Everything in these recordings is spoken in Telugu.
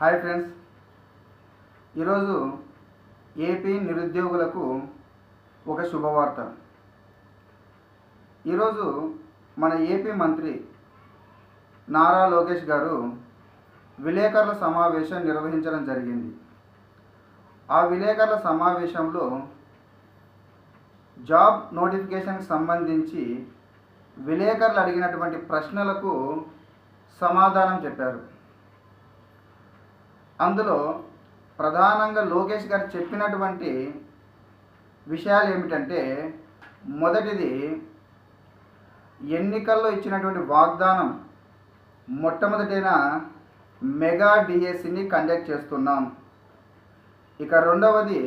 Hi friends. ఈరోజు ఏపీ నిరుద్యోగులకు ఒక శుభవార్త. ఈరోజు మన ఏపీ మంత్రి నారా లోకేష్ గారు విలేకరుల సమావేశం నిర్వహించడం జరిగింది. ఆ విలేకరుల సమావేశంలో జాబ్ నోటిఫికేషన్కి సంబంధించి విలేకరులు అడిగినటువంటి ప్రశ్నలకు సమాధానం చెప్పారు. అందులో ప్రధానంగా లోకేష్ గారు చెప్పినటువంటి విషయాలు ఏమిటంటే మొదటిది ఎన్నికల్లో ఇచ్చినటువంటి వాగ్దానం మొట్టమొదటైన మెగా డిఎస్సిని కండక్ట్ చేస్తున్నాం. ఇక రెండవది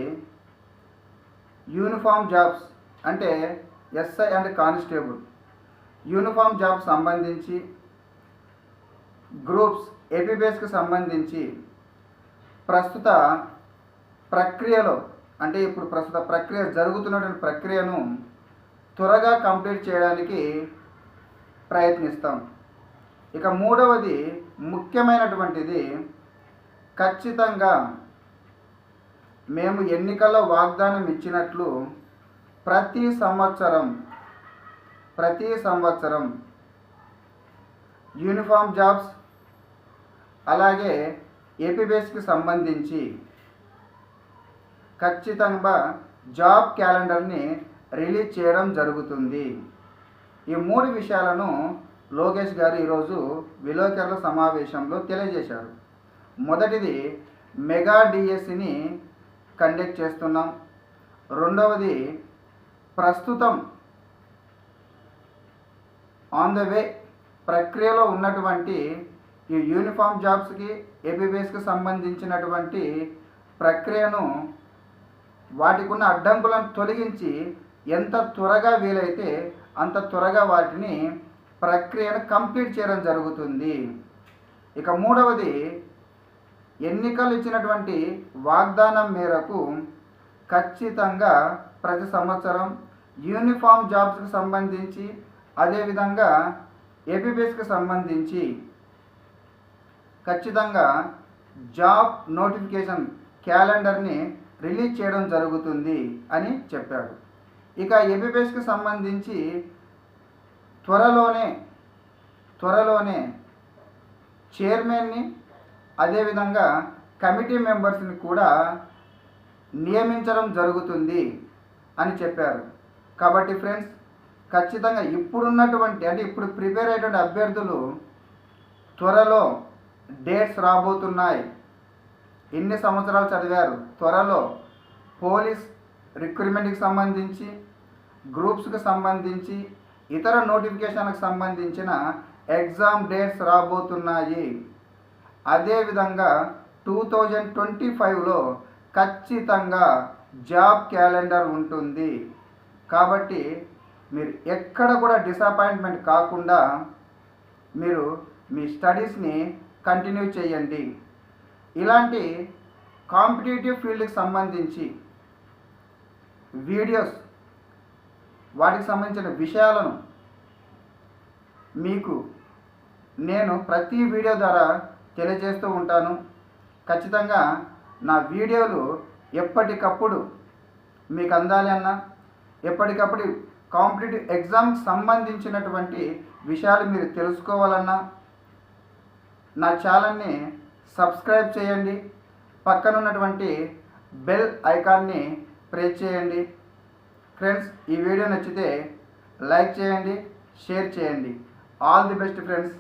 యూనిఫామ్ జాబ్స్ అంటే SI and constable. Uniform job సంబంధించి గ్రూప్స్ ఏపీబీఎస్కి సంబంధించి ప్రస్తుత ప్రక్రియలో అంటే ఇప్పుడు ప్రస్తుత ప్రక్రియ జరుగుతున్నటువంటి ప్రక్రియను త్వరగా కంప్లీట్ చేయడానికి ప్రయత్నిస్తాం. ఇక మూడవది ముఖ్యమైనటువంటిది ఖచ్చితంగా మేము ఎన్నికల్లో వాగ్దానం ఇచ్చినట్లు ప్రతి సంవత్సరం ప్రతి సంవత్సరం యూనిఫామ్ జాబ్స్ అలాగే ఏపీబీఎస్కి సంబంధించి ఖచ్చితంగా జాబ్ క్యాలెండర్ని రిలీజ్ చేయడం జరుగుతుంది. ఈ మూడు విషయాలను లోకేష్ గారు ఈరోజు విలేకరుల సమావేశంలో తెలియజేశారు. మొదటిది మెగా డిఎస్సిని కండక్ట్ చేస్తున్నాం. రెండవది ప్రస్తుతం ఆన్ ద వే ప్రక్రియలో ఉన్నటువంటి ఈ యూనిఫామ్ జాబ్స్కి ఏబీబీఎస్కి సంబంధించినటువంటి ప్రక్రియను వాటికి ఉన్న అడ్డంకులను తొలగించి ఎంత త్వరగా వీలైతే అంత త్వరగా వాటిని ప్రక్రియను కంప్లీట్ చేయడం జరుగుతుంది. ఇక మూడవది ఎన్నికలు ఇచ్చినటువంటి వాగ్దానం మేరకు ఖచ్చితంగా ప్రతి సంవత్సరం యూనిఫామ్ జాబ్స్కి సంబంధించి అదేవిధంగా ఏపీబీఎస్కి సంబంధించి ఖచ్చితంగా జాబ్ నోటిఫికేషన్ క్యాలెండర్ని రిలీజ్ చేయడం జరుగుతుంది అని చెప్పాడు. ఇక ఏపీబీఎస్కి సంబంధించి త్వరలోనే త్వరలోనే చైర్మన్ని అదేవిధంగా కమిటీ మెంబర్స్ని కూడా నియమించడం జరుగుతుంది అని చెప్పారు. కాబట్టి ఫ్రెండ్స్ ఖచ్చితంగా ఇప్పుడున్నటువంటి అంటే ఇప్పుడు ప్రిపేర్ అయ్యేటువంటి అభ్యర్థులు త్వరలో డేట్స్ రాబోతున్నాయి. ఎన్ని సంవత్సరాలు చదివారు? త్వరలో పోలీస్ రిక్రూట్మెంట్కి సంబంధించి గ్రూప్స్కి సంబంధించి ఇతర నోటిఫికేషన్లకు సంబంధించిన ఎగ్జామ్ డేట్స్ రాబోతున్నాయి. అదేవిధంగా టూ థౌజండ్ ట్వంటీ ఫైవ్లో ఖచ్చితంగా జాబ్ క్యాలెండర్ ఉంటుంది. కాబట్టి మీరు ఎక్కడ కూడా డిసప్పాయింట్మెంట్ కాకుండా మీరు మీ స్టడీస్ని కంటిన్యూ చేయండి. ఇలాంటి కాంపిటేటివ్ ఫీల్డ్కి సంబంధించి వీడియోస్ వాటికి సంబంధించిన విషయాలను మీకు నేను ప్రతి వీడియో ద్వారా తెలియజేస్తూ ఉంటాను. ఖచ్చితంగా నా వీడియోలు ఎప్పటికప్పుడు మీకు అందాలి అన్న ఎప్పటికప్పుడు కాంపిటేటివ్ ఎగ్జామ్కి సంబంధించినటువంటి విషయాలు మీరు తెలుసుకోవాలన్నా నా ఛానల్ని సబ్స్క్రైబ్ చేయండి. పక్కన ఉన్నటువంటి బెల్ ఐకాన్ని ప్రెస్ చేయండి. ఫ్రెండ్స్ ఈ వీడియో నచ్చితే లైక్ చేయండి షేర్ చేయండి. All the best friends.